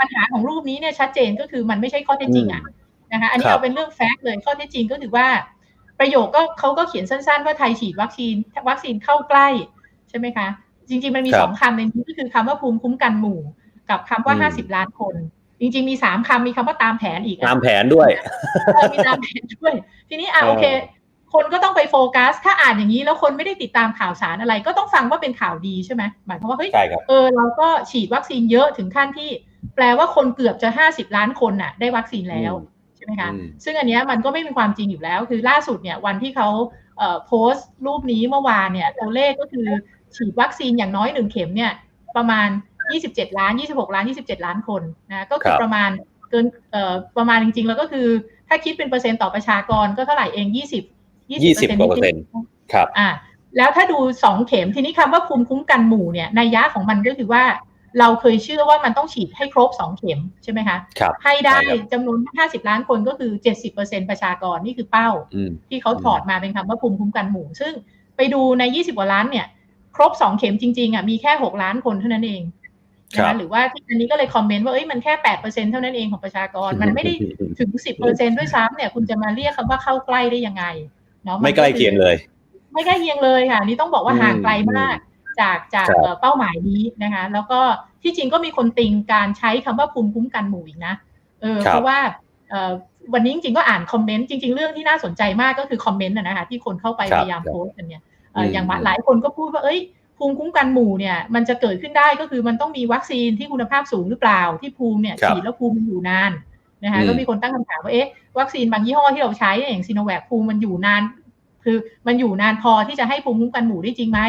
ปัญหาของรูปนี้เนี่ยชัดเจนก็คือมันไม่ใช่ข้อเท็จจริงอะนะคะอันนี้เราเป็นเรื่องแฟกต์เลยข้อเท็จจริงก็คือว่า ประโยคก็เขาก็เขียนสั้นๆ ว่าไทยฉีดวัคซีนวัคซีนเข้าใกล้ใช่ไหมคะ จริง ๆ มันมีสองคำในนี้ก็คือคำว่าภูมิคุ้มกันหมู่ กับคำว่าห้าสิบล้านคน จริง ๆ มีสามคำมีคำว่าตามแผนอีกตามแผนด้วยมีตามแผนด้วย ทีนี้อะโอเคคนก็ต้องไปโฟกัส ถ้าอ่านอย่างนี้แล้วคนไม่ได้ติดตามข่าวสารอะไร ก็ต้องฟังว่าเป็นข่าวดีใช่ไหมหมายความว่าเฮ้ยเออเราก็ฉีดวัคซีนเยอะถึงขั้นที่ แปลว่าคนเกือบจะห้าสิบล้านคนน่ะ ได้วัคซีนแล้วใช่ไหมคะซึ่งอันนี้มันก็ไม่เป็นความจริงอยู่แล้ว คือล่าสุดเนี่ยวันที่เขาเอ่อโพสต์รูปนี้เมื่อวานเนี่ยตัวเลขก็คือฉีดวัคซีนอย่างน้อยหนึ่งเข็มเนี่ยประมาณ 27 ล้าน 26 ล้าน 27 ล้านคนนะก็คือประมาณเกินเอ่อประมาณจริงๆ แล้วก็คือถ้าคิดเป็นเปอร์เซ็นต์ต่อประชากรก็เท่าไหร่เอง 20 20เปอร์เซ็นต์ครับอ่าแล้วถ้าดูสองเข็มทีนี้คำว่าภูมิคุ้มกันหมู่เนี่ยในยะของมันก็คือว่า เราเคยเชื่อว่ามันต้องฉีดให้ครบสองเข็มใช่ไหมคะให้ได้จำนวน 50 ล้านคนก็คือ 70%ประชากรนี่คือเป้า ที่เขาถอดมาเป็นคำว่าภูมิคุ้มกันหมู่ ซึ่งไปดูใน 20 กว่าล้านเนี่ย ครบสองเข็มจริงๆอะมีแค่ 6 ล้านคนเท่านั้นเองนะคะหรือว่าที่อันนี้ก็เลยคอมเมนต์ว่าเอ้ยมันแค่แปดเปอร์เซ็นเท่านั้นเองของประชากร มันไม่ได้ถึงสิบเปอร์เซ็นด้วยซ้ำเนี่ยคุณจะมาเรียกคำว่าเข้าใกล้ได้ยังไงเนาะไม่ใกล้เคียงเลย ไม่ใกล้เคียงเลยค่ะนี่ต้องบอกว่าห่างไกลมาก จากจากเป้าหมายนี้นะคะ แล้วก็ที่จริงก็มีคนติงการใช้คำว่าภูมิคุ้มกันหมู่อีกนะเออเพราะว่าวันนี้จริงๆก็อ่านคอมเมนต์จริง ๆ เรื่องที่น่าสนใจมากก็คือคอมเมนต์นะคะที่คนเข้าไปพยายามโพสต์กันเนี่ยอย่างหลายคนก็พูดว่าเอ้ยภูมิคุ้มกันหมู่เนี่ยมันจะเกิดขึ้นได้ก็คือมันต้องมีวัคซีนที่คุณภาพสูงหรือเปล่า ที่ภูมิเนี่ยฉีดแล้วภูมิมันอยู่นานนะคะก็มีคนตั้งคำถามว่าเอ๊ะวัคซีนบางยี่ห้อที่เราใช้อย่างซีโนแวคภูมิมันอยู่นาน คือมันอยู่นานพอที่จะให้ภูมิคุ้มกันหมู่ได้จริงไหม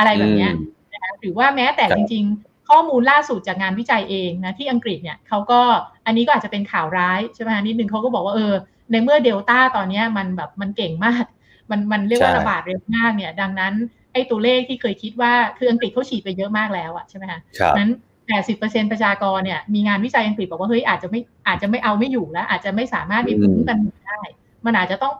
อะไรแบบนี้นะคะหรือว่าแม้แต่จริง ๆ ข้อมูลล่าสุดจากงานวิจัยเองนะที่อังกฤษเนี่ยเขาก็อันนี้ก็อาจจะเป็นข่าวร้ายใช่ไหมนิดนึงเขาก็บอกว่าเออในเมื่อเดลต้าตอนนี้มันแบบมันเก่งมาก มันมันเรียกว่าระบาดเร็วมากเนี่ยดังนั้นไอ้ตัวเลขที่เคยคิดว่าคืออังกฤษเขาฉีดไปเยอะมากแล้วอะใช่ไหมคะนั้นแปดสิบเปอร์เซ็นประชากรเนี่ยมีงานวิจัยอังกฤษบอกว่าเฮ้ยอาจจะไม่อาจจะไม่เอาไม่อยู่แล้ว อาจจะไม่สามารถมีภูมิคุ้มกันได้ มันอาจจะต้อง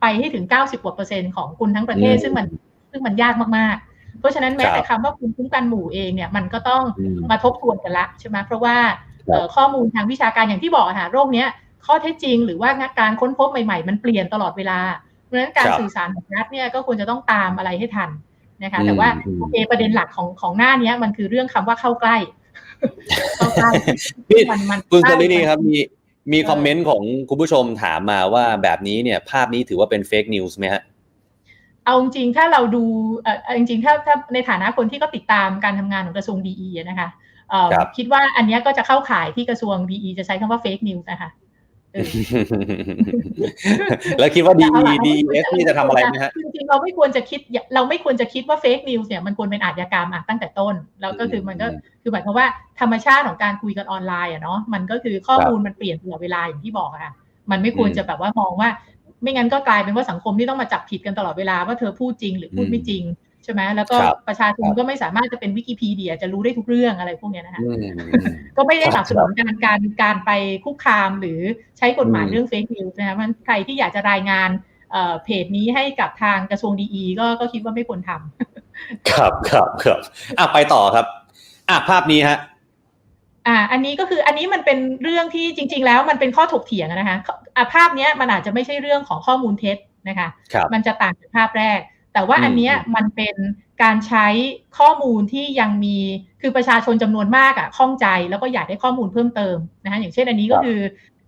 ไปให้ถึงเก้าสิบกว่าเปอร์เซ็นต์ของคนทั้งประเทศซึ่งมันซึ่งมันยากมากๆ เพราะฉะนั้นแม้แต่คำว่าภูมิคุ้มกันหมู่เองเนี่ยมันก็ต้องมาทบทวนกันละใช่ไหมเพราะว่าข้อมูลทางวิชาการอย่างที่บอกค่ะโรคเนี้ยข้อเท็จจริงหรือว่าการค้นพบใหม่ๆ มันเปลี่ยนตลอดเวลา เพราะฉะนั้นการสื่อสารของรัฐเนี่ยก็ควรจะต้องตามอะไรให้ทันนะคะ แต่ว่าโอเคประเด็นหลักของของหน้านี้มันคือเรื่องคำว่าเข้าใกล้เข้าใกล้พี่คุณสลินีครับมีมีคอมเมนต์ของคุณผู้ชมถามมาว่าแบบนี้เนี่ยภาพนี้ถือว่าเป็นเฟกนิวส์ไหมฮะ เอาจริงถ้าเราดูเออจริงถ้าถ้าในฐานะคนที่ก็ติดตามการทำงานของกระทรวงดีนะคะคิดว่าอันนี้ก็จะเข้าข่ายที่กระทรวงดีจะใช้คำว่าเฟกนิวส์นะคะแล้วคิดว่าดีดีเอสนี่จะทำอะไรไหมฮะจริงๆเราไม่ควรจะคิดเราไม่ควรจะคิดว่าเฟกนิวส์เนี่ยมันควรเป็นอาชญากรรมอะตั้งแต่ต้น แล้วก็คือมันก็คือหมายความว่าธรรมชาติของการคุยกันออนไลน์อะเนาะมันก็คือข้อมูลมันเปลี่ยนตลอดเวลาอย่างที่บอกอะค่ะมันไม่ควรจะแบบว่ามองว่า ไม่งั้นก็กลายเป็นว่าสังคมที่ต้องมาจับผิดกันตลอดเวลาว่าเธอพูดจริงหรือพูดไม่จริงใช่ไหมแล้วก็ประชาชนก็ไม่สามารถจะเป็นวิกิพีเดียจะรู้ได้ทุกเรื่องอะไรพวกนี้นะคะก็ไม่ได้สนับสนุนการการการไปคุกคามหรือใช้กฎหมายเรื่องเฟกนิวส์นะคะมันใครที่อยากจะรายงานเพจนี้ให้กับทางกระทรวงดีก็ก็คิดว่าไม่ควรทำครับครับครับอะไปต่อครับอะภาพนี้ฮะ อ่าอันนี้ก็คืออันนี้มันเป็นเรื่องที่จริง ๆ แล้วมันเป็นข้อถกเถียงนะคะอะภาพนี้มันอาจจะไม่ใช่เรื่องของข้อมูลเท็จนะคะมันจะต่างจากภาพแรก แต่ว่าอันนี้มันเป็นการใช้ข้อมูลที่ยังมีคือประชาชนจำนวนมากอะข้องใจแล้วก็อยากได้ข้อมูลเพิ่มเติมนะคะอย่างเช่นอันนี้ก็คือ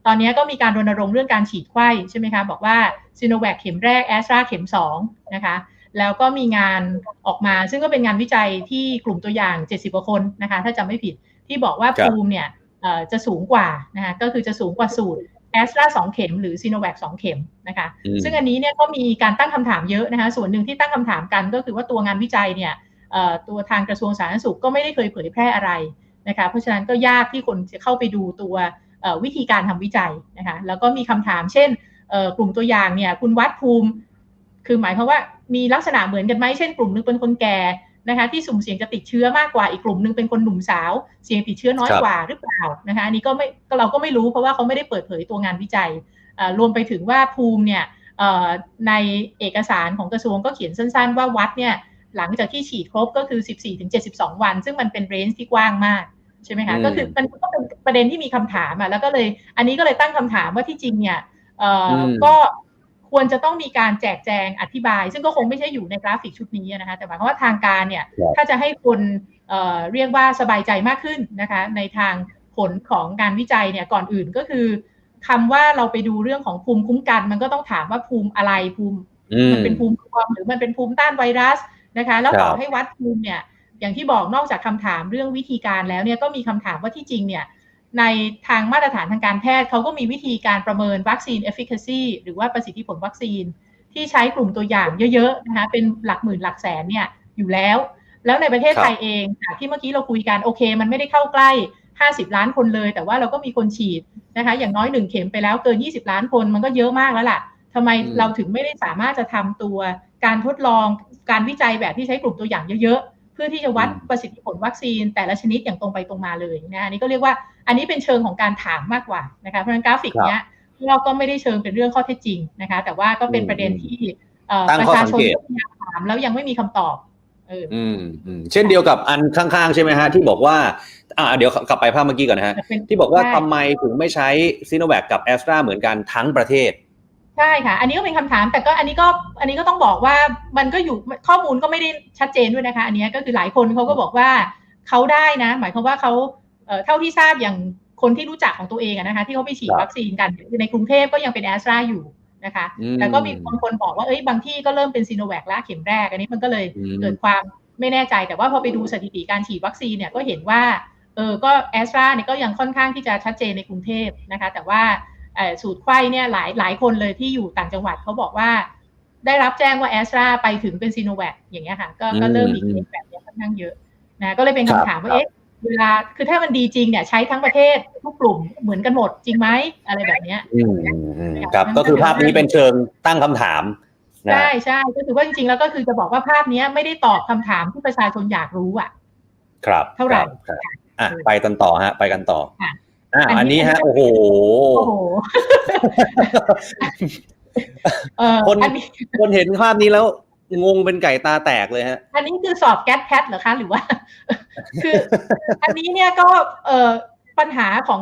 ตอนนี้ก็มีการรณรงค์เรื่องการฉีดไข้ใช่ไหมคะบอกว่าซีโนแวคเข็มแรกแอสตราเข็ม2นะคะ แล้วก็มีงานออกมา ซึ่งก็เป็นงานวิจัยที่กลุ่มตัวอย่าง 70กว่าคนนะคะถ้าจำไม่ผิดที่บอกว่าภูมิเนี่ยจะสูงกว่านะคะก็คือจะสูงกว่าสูตรแอสตราสองเข็มหรือซีโนแวคสองเข็มนะคะซึ่งอันนี้เนี่ยก็มีการตั้งคำถามเยอะนะคะส่วนหนึ่งที่ตั้งคำถามกันก็คือว่าตัวงานวิจัยเนี่ยตัวทางกระทรวงสาธารณสุขก็ไม่ได้เคยเผยแพร่อะไรนะคะเพราะฉะนั้นก็ยากที่คนจะเข้าไปดูตัววิธีการทำวิจัยนะคะแล้วก็มีคำถามเช่นกลุ่มตัวอย่างเนี่ยคุณวัดภูมิ คือหมายความว่ามีลักษณะเหมือนกันไหมเช่นกลุ่มนึงเป็นคนแก่นะคะที่สุ่มเสี่ยงจะติดเชื้อมากกว่าอีกกลุ่มนึงเป็นคนหนุ่มสาว เสี่ยงติดเชื้อน้อยกว่าหรือเปล่านะคะอันนี้ก็ไม่เราก็ไม่รู้เพราะว่าเขาไม่ได้เปิดเผยตัวงานวิจัยรวมไปถึงว่าภูมิเนี่ยในเอกสารของกระทรวงก็เขียนสั้น ๆ ว่าวัดเนี่ยหลังจากที่ฉีดครบก็คือ 14-72 วัน ซึ่งมันเป็นเรนจ์ที่กว้างมากใช่ไหมคะก็คือมันก็เป็นประเด็นที่มีคำถามอะแล้วก็เลยอันนี้ก็เลยตั้งคำถามว่าที่จริงเนี่ยเอ่อก็ ควรจะต้องมีการแจกแจงอธิบาย ซึ่งก็คงไม่ใช่อยู่ในกราฟิกชุดนี้นะคะ แต่หมายความว่าทางการเนี่ยถ้าจะให้คนเอ่อเรียกว่าสบายใจมากขึ้นนะคะ ในทางผลของการวิจัยเนี่ยก่อนอื่นก็คือคำว่าเราไปดูเรื่องของภูมิคุ้มกัน มันก็ต้องถามว่าภูมิอะไรภูมิมันเป็นภูมิรวมหรือมันเป็นภูมิต้านไวรัสนะคะ แล้วต่อให้วัดภูมิเนี่ยอย่างที่บอกนอกจากคำถามเรื่องวิธีการแล้วเนี่ยก็มีคำถามว่าที่จริงเนี่ย ในทางมาตรฐานทางการแพทย์เขาก็มีวิธีการประเมินวัคซีน efficacy หรือว่าประสิทธิผลวัคซีน ที่ใช้กลุ่มตัวอย่างเยอะๆนะคะเป็นหลักหมื่นหลักแสนเนี่ยอยู่แล้ว แล้วในประเทศไทยเองที่เมื่อกี้เราคุยกันโอเค มันไม่ได้เข้าใกล้ 50 ล้านคนเลย แต่ว่าเราก็มีคนฉีดนะคะ อย่างน้อยหนึ่งเข็มไปแล้วเกิน 20 ล้านคนมันก็เยอะมากแล้วล่ะทำไมเราถึงไม่ได้สามารถจะทำตัวการทดลองการวิจัยแบบที่ใช้กลุ่มตัวอย่างเยอะๆ เพื่อที่จะวัดประสิทธิผลวัคซีนแต่ละชนิดอย่างตรงไปตรงมาเลยนะอันนี้ก็เรียกว่าอันนี้เป็นเชิงของการถามมากกว่านะคะเพราะฉะนั้นกราฟิกเนี้ยเราก็ไม่ได้เชิงเป็นเรื่องข้อเท็จจริงนะคะ แต่ว่าก็เป็นประเด็นที่ประชาชนพยายามถามแล้วยังไม่มีคำตอบอืมอืมเช่นเดียวกับอันข้างๆ ใช่ไหมฮะ ที่บอกว่า อ่าเดี๋ยวกลับไปภาพเมื่อกี้ก่อนนะฮะ ที่บอกว่าทำไมถึงไม่ใช้ซีโนแวคกับแอสตราเหมือนกันทั้งประเทศ ใช่ค่ะ อันนี้ก็เป็นคำถาม แต่ก็อันนี้ก็อันนี้ก็ต้องบอกว่ามันก็อยู่ข้อมูลก็ไม่ได้ชัดเจนด้วยนะคะ อันนี้ก็คือหลายคนเขาก็บอกว่าเขาได้นะ หมายความว่าเขาเเท่าที่ทราบอย่างคนที่รู้จักของตัวเองนะคะ ที่เขาไปฉีดวัคซีนกันในกรุงเทพก็ยังเป็นแอสตราอยู่นะคะ แต่ก็มีบางคนบอกว่าเอ้ยบางที่ก็เริ่มเป็นซีโนแวคแล้วเข็มแรก อันนี้มันก็เลยเกิดความไม่แน่ใจ แต่ว่าพอไปดูสถิติการฉีดวัคซีนเนี่ยก็เห็นว่าเออก็แอสตราเนี่ยก็ยังค่อนข้างที่จะชัดเจนในกรุงเทพนะคะ แต่ว่า สูตรไข้เนี่ยหลายหลายคนเลยที่อยู่ต่างจังหวัดเขาบอกว่า ได้รับแจ้งว่าแอสตราไปถึงเป็นซีโนแวคอย่างเงี้ยค่ะ ก็ก็เริ่มมีเคสแบบนี้ค่อนข้างเยอะนะก็เลยเป็นคำถามว่าเอ๊ะเวลาคือถ้ามันดีจริงเนี่ยใช้ทั้งประเทศทุกกลุ่มเหมือนกันหมดจริงไหมอะไรแบบเนี้ยครับก็คือภาพนี้เป็นเชิงตั้งคำถามใช่ใช่ก็คือว่าจริงๆแล้วก็คือจะบอกว่าภาพนี้ไม่ได้ตอบคำถามที่ประชาชนอยากรู้อะ ครับ เท่าไหร่อะไปกันต่อฮะ ไปกันต่อ อ่าอันนี้ฮะโอ้โหคนคนเห็นภาพนี้แล้วงงเป็นไก่ตาแตกเลยฮะ อันนี้คือสอบแก๊สแพทเหรอคะหรือว่า คือ อันนี้เนี่ยก็เอ่อปัญหาของ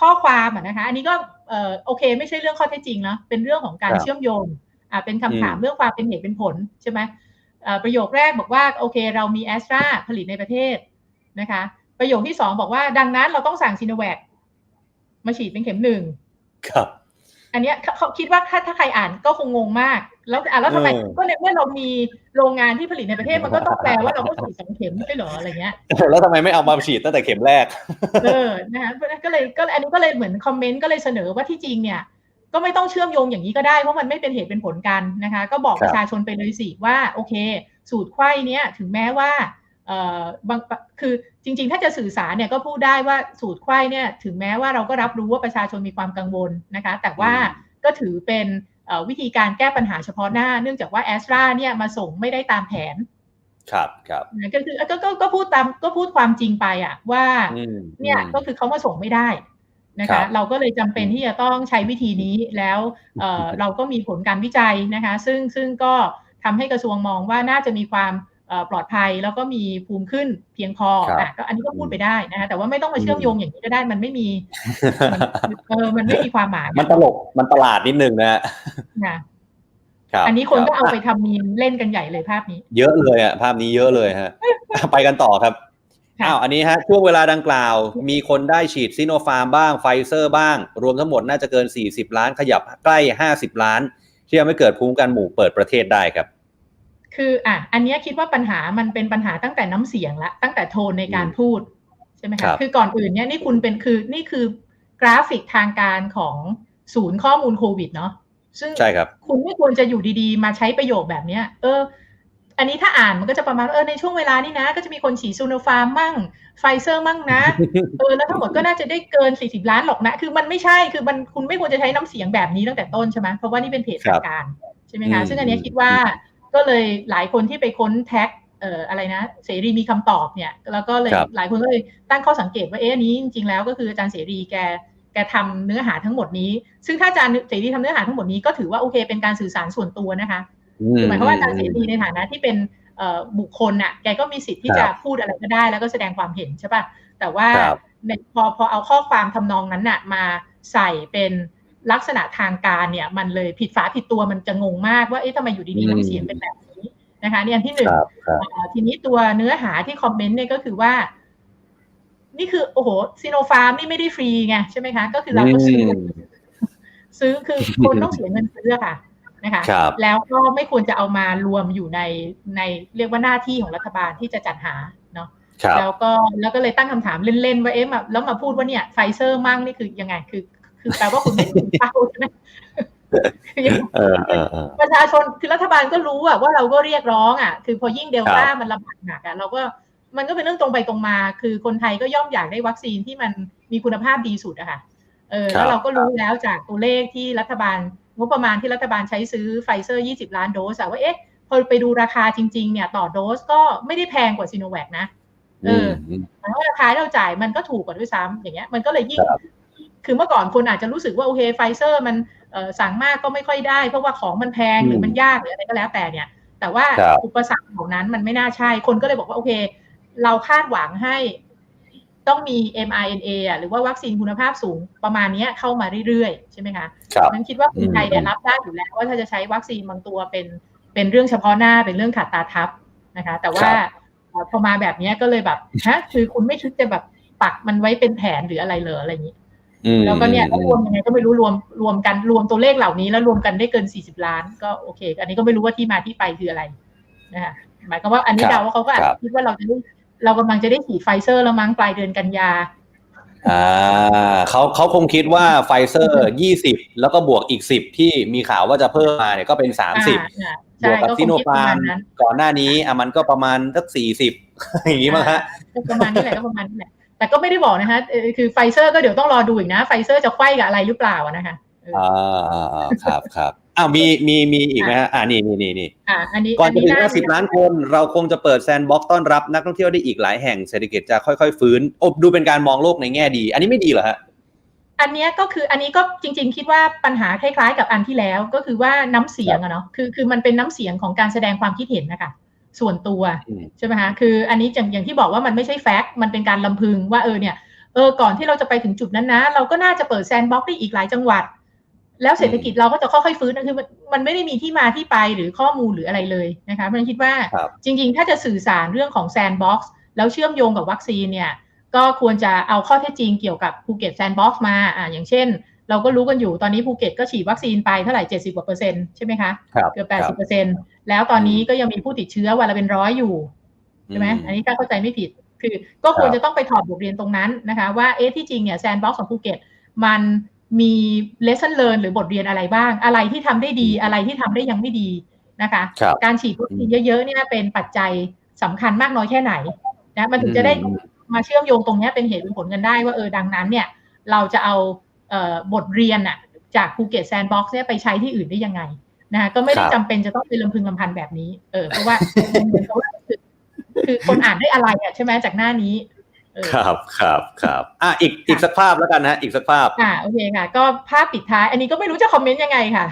ข้อความอะนะคะ อันนี้ก็เอ่อโอเค ไม่ใช่เรื่องข้อเท็จจริงเนาะเป็นเรื่องของการเชื่อมโยงอ่าเป็นคำถามเรื่องความเป็นเหตุเป็นผลใช่ไหมประโยคแรกบอกว่าโอเค เรามีแอสตราผลิตในประเทศนะคะ ประโยคที่สองบอกว่าดังนั้นเราต้องสั่งซีโนแวค มาฉีดเป็นเข็มหนึ่งครับ อันนี้เขาคิดว่าถ้าถ้าใครอ่านก็คงงงมาก แล้วอ่าแล้วทำไมก็ในเมื่อเรามีโรงงานที่ผลิตในประเทศมันก็ต้องแปลว่าเราก็ฉีดสองเข็มไม่ใช่หรออะไรเงี้ยแล้วทำไมไม่เอามาฉีดตั้งแต่เข็มแรก เออนะคะก็เลยก็อันนี้ก็เลยเหมือนคอมเมนต์ก็เลยเสนอว่าที่จริงเนี่ยก็ไม่ต้องเชื่อมโยงอย่างนี้ก็ได้ เพราะมันไม่เป็นเหตุเป็นผลกันนะคะ ก็บอกประชาชนไปเลยสิว่าโอเค สูตรไข้เนี้ยถึงแม้ว่าเอ่อ บางคือจริงๆ ถ้าจะสื่อสารเนี่ยก็พูดได้ว่าสูตรไข้เนี่ยถึงแม้ว่าเราก็รับรู้ว่าประชาชนมีความกังวลนะคะ แต่ว่าก็ถือเป็นวิธีการแก้ปัญหาเฉพาะหน้า เนื่องจากว่าแอสตราเนี่ยมาส่งไม่ได้ตามแผน ครับครับก็คือก็ก็ก็พูดตามก็พูดความจริงไปอะว่าเนี่ยก็คือเขามาส่งไม่ได้นะคะเราก็เลยจำเป็นที่จะต้องใช้วิธีนี้แล้วเเราก็มีผลการวิจัยนะคะ ซึ่งซึ่งก็ทำให้กระทรวงมองว่าน่าจะมีความ ปลอดภัยแล้วก็มีภูมิขึ้นเพียงพออะก็อันนี้ก็พูดไปได้นะคะแต่ว่าไม่ต้องมาเชื่อมโยงอย่างนี้ก็ได้มันไม่มีเออมันไม่มีความหมายมันตลกมันตลาดนิดนึงนะนะอันนี้คนก็เอาไปทำมีมเล่นกันใหญ่เลยภาพนี้ เยอะเลยอะภาพนี้เยอะเลยฮะไปกันต่อครับอ้าวอันนี้ฮะช่วงเวลาดังกล่าว มีคนได้ฉีดซิโนฟาร์มบ้างไฟเซอร์บ้าง รวมทั้งหมดน่าจะเกิน 40 ล้านขยับใกล้ 50 ล้านที่ยังไม่เกิดภูมิกันหมู่เปิดประเทศได้ครับ คืออะอันนี้คิดว่าปัญหามันเป็นปัญหาตั้งแต่น้ำเสียงละตั้งแต่โทนในการพูดใช่ไหมคะคือก่อนอื่นเนี่ยนี่คุณเป็นคือนี่คือกราฟิกทางการของศูนย์ข้อมูลโควิดเนาะซึ่งใช่ครับคุณไม่ควรจะอยู่ดีๆ มาใช้ประโยคแบบเนี้ย เออ อันนี้ถ้าอ่านมันก็จะประมาณเออในช่วงเวลานี้นะ ก็จะมีคนฉีดซูโนฟาร์มมั่งไฟเซอร์มั่งนะเออแล้วทั้งหมดก็น่าจะได้เกิน 40 ล้านหรอกนะ คือมันไม่ใช่คือมันคุณไม่ควรจะใช้น้ำเสียงแบบนี้ตั้งแต่ต้นใช่ไหมเพราะว่านี่เป็นเพจทางการใช่ไหมคะซึ่งอันนี้คิดว่า ก็เลยหลายคนที่ไปค้นแท็กเอ่ออะไรนะเสรีมีคำตอบเนี่ยแล้วก็เลยหลายคนก็เลยตั้งข้อสังเกตว่าเอ๊ะนี้จริงๆแล้วก็คืออาจารย์เสรีแกแกทำเนื้อหาทั้งหมดนี้ ซึ่งถ้าอาจารย์เสรีทำเนื้อหาทั้งหมดนี้ก็ถือว่าโอเคเป็นการสื่อสารส่วนตัวนะคะคือหมายความว่าอาจารย์เสรีในฐานะที่เป็นเอ่อบุคคลน่ะแกก็มีสิทธิ์ที่ครัจะบพูดอะไรก็ได้ แล้วก็แสดงความเห็นใช่ป่ะแต่ว่าครับในพอพอเอาข้อความทำนองนั้นน่ะมาใส่เป็น ลักษณะทางการเนี่ย มันเลยผิดฝาผิดตัวมันจะงงมากว่าเอ๊ะทำไมอยู่ดีอืๆมน้ำเสียงเป็นแบบนี้นะคะนี่อันที่หนึ่งครับครับเอ่อทีนี้ตัวเนื้อหาที่คอมเมนต์เนี่ยก็คือว่า นี่คือโอ้โหซีโนฟาร์มนี่ไม่ได้ฟรีไงใช่ไหมคะ ก็คือเราก็ซื้ออซื้อคือคนต้องเสียเงินซื้ออะค่ะนะคะครับแล้วก็ไม่ควรจะเอามารวมอยู่ในในเรียกว่าหน้าที่ของรัฐบาลที่จะจัดหาเนาะครับแล้วก็แล้วก็เลยตั้งคำถามเล่นๆว่าเอ๊ะมาแล้วมาพูดว่าเนี่ยไฟเซอร์มั่งนี่คือยังไงคือ คือแปลว่าคุณไม่ถึงเป้าใช่ไหมคือยังเออเออเออประชาชนคือรัฐบาลก็รู้อะว่าเราก็เรียกร้องอะคือพอยิ่งเดลต้าครับมันระบาดหนักอะเราก็มันก็เป็นเรื่องตรงไปตรงมา คือคนไทยก็ย่อมอยากได้วัคซีนที่มันมีคุณภาพดีสุดอะค่ะเออแล้วเราก็รู้แล้วจากตัวเลขที่รัฐบาลงบประมาณที่รัฐบาลใช้ซื้อไฟเซอร์ 20 ล้านโดสอะว่าเอ๊ะพอไปดูราคาจริง ๆ เนี่ย ต่อโดสก็ไม่ได้แพงกว่าซีโนแวคนะเออมหมายความว่าราคาที่เราจ่ายมันก็ถูกกว่าด้วยซ้ำอย่างเงี้ย มันก็เลยยิ่ง ครับคือเมื่อก่อนคนอาจจะรู้สึกว่าโอเคไฟเซอร์มันเอ่อสั่งมากก็ไม่ค่อยได้ เพราะว่าของมันแพงอืมหรือมันยากหรืออะไรก็แล้วแต่เนี่ย แต่ว่าครับอุปสรรคเหล่านั้นมันไม่น่าใช่ คนก็เลยบอกว่าโอเค เราคาดหวังให้ต้องมี mRNA อะหรือว่าวัคซีนคุณภาพสูงประมาณเนี้ยเข้ามาเรื่อยๆ ใช่ไหมคะครับนั้นคิดว่าคนไทยเนี่ยอืมรับได้อยู่แล้วว่าถ้าจะใช้วัคซีนบางตัวเป็นเป็นเรื่องเฉพาะหน้าเป็นเรื่องขัดตาทับนะคะ แต่ว่าเอ่อพอมาแบบเนี้ยก็เลยแบบฮะคือคุณไม่คิดจะแบบปักมันไว้เป็นแผนหรืออะไรเลยอะไรอย่างนี้อืม แล้วก็เนี่ยอืมรวมยังไงก็ไม่รู้รวมรวมกันรวมตัวเลขเหล่านี้แล้วรวมกันได้เกิน 40 ล้าน ก็โอเค อันนี้ก็ไม่รู้ว่าที่มาที่ไปคืออะไรนะคะหมายความว่าอันนี้ครับเดาว่าเขาก็อาจครัจะบคิดว่าเราจะได้เรากำลังจะได้ฉีดไฟเซอร์แล้วมั้งปลายเดือนกันยาอ่าเขาเขาคงคิดว่าไฟเซอร์ยี่สิบแล้วก็บวกอีกสิบที่มีข่าวว่าจะเพิ่มมาเนี่ยก็เป็นสามสิบอ่าบใช่วกกับก็คซิงโนคิดประฟามาร์ณมนั้นก่อนหน้านี้อะมันก็ประมาณสักสี่สิบอย่างนี้มั้งฮะก็ประมาณนี้แหละก็ประมาณนี้แหละ แต่ก็ไม่ได้บอกนะคะเออคือไฟเซอร์ก็เดี๋ยวต้องรอดูอีกนะ ไฟเซอร์จะไขว้กับอะไรหรือเปล่าอะนะคะเอออ่าอ่าอ่าครับครับอ้าวมีมีมีอีกไหมฮะอ่านี่นี่นี่นี่อ่าอันนี้ก่อนจะถึงน่50ล้านคน เราคงจะเปิดแซนด์บ็อกซ์ต้อนรับนักท่องเที่ยวได้อีกหลายแห่งเศรษฐกิจจะค่อยๆ ฟื้นอบดูเป็นการมองโลกในแง่ดี อันนี้ไม่ดีเหรอฮะอันเนี้ยก็คืออันนี้ก็จริง ๆ คิดว่าปัญหาคล้ายๆ กับอันที่แล้วก็คือว่าน้ำเสียงอะเนาะคือคือมันเป็นน้ำเสียงของการแสดงความคิดเห็นนะคะ ส่วนตัวอืมใช่ไหมคะคืออันนี้อย่างอย่างที่บอกว่ามันไม่ใช่แฟกต์มันเป็นการลำพึงว่าเออเนี่ยเออก่อนที่เราจะไปถึงจุดนั้นนะ เราก็น่าจะเปิดแซนด์บ็อกซ์ได้อีกหลายจังหวัด แล้วเศรษฐกิจเราก็จะค่อยๆฟื้นนะคือมันมันไม่ได้มีที่มาที่ไปหรือข้อมูลหรืออะไรเลยนะคะเพราะฉะนั้นคิดว่าครับจริง ๆ ถ้าจะสื่อสารเรื่องของแซนด์บ็อกซ์แล้วเชื่อมโยงกับวัคซีนเนี่ยก็ควรจะเอาข้อเท็จจริงเกี่ยวกับภูเก็ตแซนด์บ็อกซ์มาอ่าอย่างเช่น เราก็รู้กันอยู่ตอนนี้ภูเก็ตก็ฉีดวัคซีนไปเท่าไหร่เจ็ดสิบกว่าเปอร์เซ็นต์ใช่ไหมคะครับเกือบแปดสิบเปอร์เซ็นต์แล้วตอนนี้ก็ยังมีผู้ติดเชื้อวันละเป็นร้อยอยู่ใช่ไหมอืมอันนี้ถ้าเข้าใจไม่ผิด คือก็ควรครับจะต้องไปถอดบทเรียนตรงนั้นนะคะ ว่าเอ๊ะที่จริงเนี่ยแซนด์บ็อกซ์ของภูเก็ตมันมี lesson learn หรือบทเรียนอะไรบ้าง อะไรที่ทำได้ดีอะไรที่ทำได้ยังไม่ดีนะคะครับการฉีดวัคซีนเยอะๆเนี่ยเป็นปัจจัยสำคัญมากน้อยแค่ไหนนะมันถึงจะได้อืมมาเชื่อมโยงตรงเนี้ยเป็นเหตุเป็นผลกันได้ว่าเออดังนั้นเนี่ย เราจะเอาเอ่อ บทเรียนอะจากภูเก็ตแซนด์บ็อกซ์เนี่ยไปใช้ที่อื่นได้ยังไงนะคะก็ไม่ได้ครับจำเป็นจะต้องเป็นลำพึงลำพันแบบนี้เออเพราะว่าเหมือนกับว่าคือคือคนอ่านได้อะไรอะใช่ไหมจากหน้านี้เออครับครับครับอะอีกอีกสักภาพแล้วกันนะอีกสักภาพอ่าโอเคค่ะ ก็ภาพปิดท้าย อันนี้ก็ไม่รู้จะคอมเมนต์ยังไงค่ะ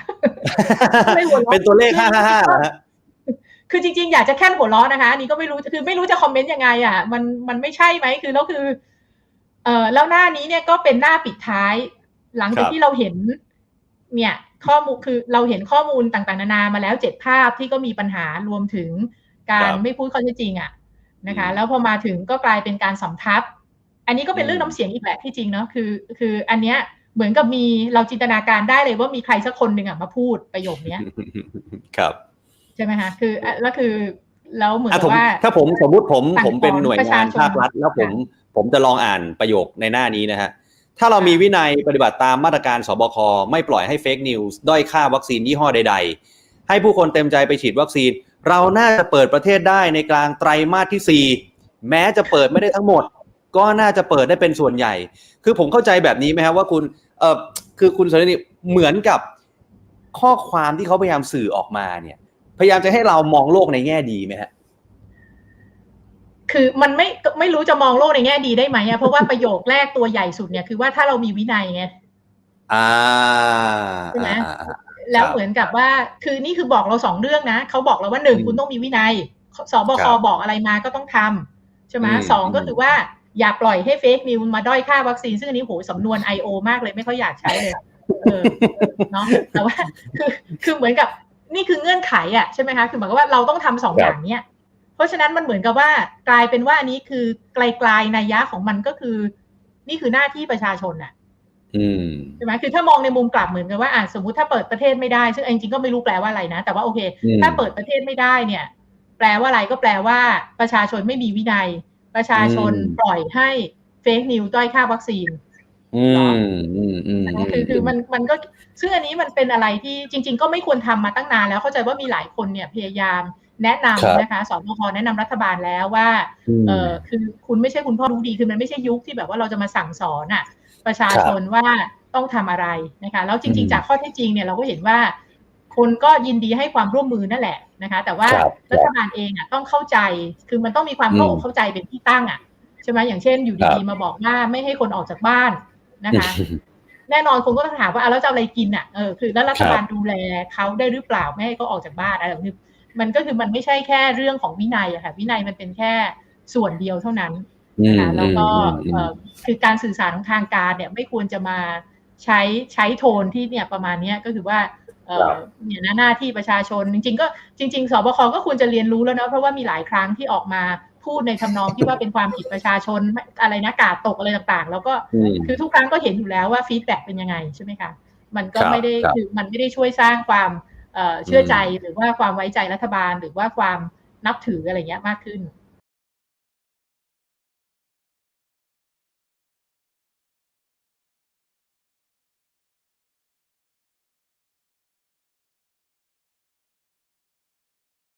ไม่หัวเราะเป็นตัวเลขห้าห้าห้าเหรอฮะคือจริงๆ อยากจะแค่หัวเราะนะคะอันนี้ก็ไม่รู้คือไม่รู้จะคอมเมนต์ยังไง อะ มันมันไม่ใช่ไหมคือแล้วคือ เอ่อแล้วหน้านี้เนี่ยก็เป็นหน้าปิดท้าย หลังจากครับที่เราเห็น เนี่ย ข้อมูลคือเราเห็นข้อมูลต่างๆ นานามาแล้วเจ็ดภาพที่ก็มีปัญหารวมถึงการไม่พูดข้อเท็จจริงอะนะคะ แล้วพอมาถึงก็กลายเป็นการสำทับ อันนี้ก็เป็นเรื่องน้ำเสียงอีกแหละที่จริงเนาะคือ คืออันเนี้ยเหมือนกับมีเราจินตนาการได้เลยว่ามีใครสักคนหนึ่งอะมาพูดประโยคเนี้ยครับใช่ไหมคะคืออะแล้วคือแล้วเหมือนอะกัผบมว่า ถ้าผมสมมุติผมสั่งผมเป็นสอนหน่วยประงาชานชนภาครัฐ แล้วผมค่ะผมจะลองอ่านประโยคในหน้านี้นะฮะ ถ้าเรามีวินัยปฏิบัติตามมาตรการสบคไม่ปล่อยให้เฟกนิวส์ด้อยค่าวัคซีนยี่ห้อใด ๆ ให้ผู้คนเต็มใจไปฉีดวัคซีน เราน่าจะเปิดประเทศได้ในกลางไตรมาสที่ 4 แม้จะเปิดไม่ได้ทั้งหมด ก็น่าจะเปิดได้เป็นส่วนใหญ่ คือผมเข้าใจแบบนี้ไหมครับว่าคุณเออคือคุณสรณีเหมือนกับข้อความที่เขาพยายามสื่อออกมาเนี่ย พยายามจะให้เรามองโลกในแง่ดีไหมฮะ คือมันไม่ไม่รู้จะมองโลกในแง่ดีได้ไหมอะเพราะว่าประโยคแรกตัวใหญ่สุดเนี่ยคือว่าถ้าเรามีวินัยไงอ่าใช่ไหมอ่าอ่าแล้วครับเหมือนกับว่าคือนี่คือบอกเราสองเรื่องนะเขาบอกเราว่าหนึ่งอืมคุณต้องมีวินัยสบคบอกอะไรมาก็ต้องทำใช่ไหมสองก็คือว่าอย่าปล่อยให้เฟกนิวมาด้อยค่าวัคซีน ซึ่งอันนี้โหสำนวน I.O. มากเลยไม่ค่อยอยากใช้เลยเออเนาะแต่ว่าคือคือเหมือนกับนี่คือเงื่อนไขอะใช่ไหมคะ คือหมายความว่าเราต้องทำสองอย่างเนี้ย เพราะฉะนั้นมันเหมือนกับว่ากลายเป็นว่าอันนี้คือไกลๆนัยยะของมันก็คือ นี่คือหน้าที่ประชาชนอะอืมใช่ไหมคือถ้ามองในมุมกลับเหมือนกันว่าอ่าสมมุติถ้าเปิดประเทศไม่ได้ ซึ่งจริงๆก็ไม่รู้แปลว่าอะไรนะ แต่ว่าโอเค ถ้าเปิดประเทศไม่ได้เนี่ย แปลว่าอะไรก็แปลว่าประชาชนไม่มีวินัย ประชาชนปล่อยให้เฟกนิวด้อยค่าวัคซีนอืมอืมอืมคือคือมันมันก็ซึ่งอันนี้มันเป็นอะไรที่จริง ๆ ก็ไม่ควรทำมาตั้งนานแล้วเข้าใจว่ามีหลายคนเนี่ยพยายาม แนะนำนะคะสบคแนะนำรัฐบาลแล้วว่าเออคือคุณไม่ใช่คุณพ่อรู้ดีคือมันไม่ใช่ยุคที่แบบว่าเราจะมาสั่งสอนอะประชาชนว่าต้องทำอะไรนะคะแล้วจริง ๆ จากข้อเท็จจริงเนี่ยเราก็เห็นว่า คนก็ยินดีให้ความร่วมมือนั่นแหละนะคะ แต่ว่ารัฐบาลเองอะต้องเข้าใจคือมันต้องมีความเข้าอกเข้าใจเป็นที่ตั้งอะใช่ไหมอย่างเช่นอยู่ดีๆมาบอกว่าไม่ให้คนออกจากบ้านนะคะแน่นอนคนก็ต้องถามว่าแล้วจะอะไรกินอะเออคือแล้วรัฐบาลดูแลเขาได้หรือเปล่าไม่ให้เขาออกจากบ้านอะไรแบบนี้ มันก็คือมันไม่ใช่แค่เรื่องของวินัยอะค่ะ วินัยมันเป็นแค่ส่วนเดียวเท่านั้นนะคะแล้วก็คือการสื่อสารของทางการเนี่ยไม่ควรจะมาใช้ใช้โทนที่เนี่ยประมาณเนี้ยก็คือว่าเออเนี่ยหน้าที่ประชาชนจริง ๆ ก็จริง ๆสบคก็ควรจะเรียนรู้แล้วนะเพราะว่ามีหลายครั้งที่ออกมาพูดในทำนองที่ว่าเป็นความผิดประชาชนอะไรนะกาดตกอะไรต่างๆ แล้วก็คือทุกครั้งก็เห็นอยู่แล้วว่าฟีดแบ็เป็นยังไงใช่ไหมคะมันก็ไม่ได้คือมันไม่ได้ช่วยสร้างความ เชื่อใจหรือว่าความไว้ใจรัฐบาล หรือว่าความนับถืออะไรเงี้ยมากขึ้น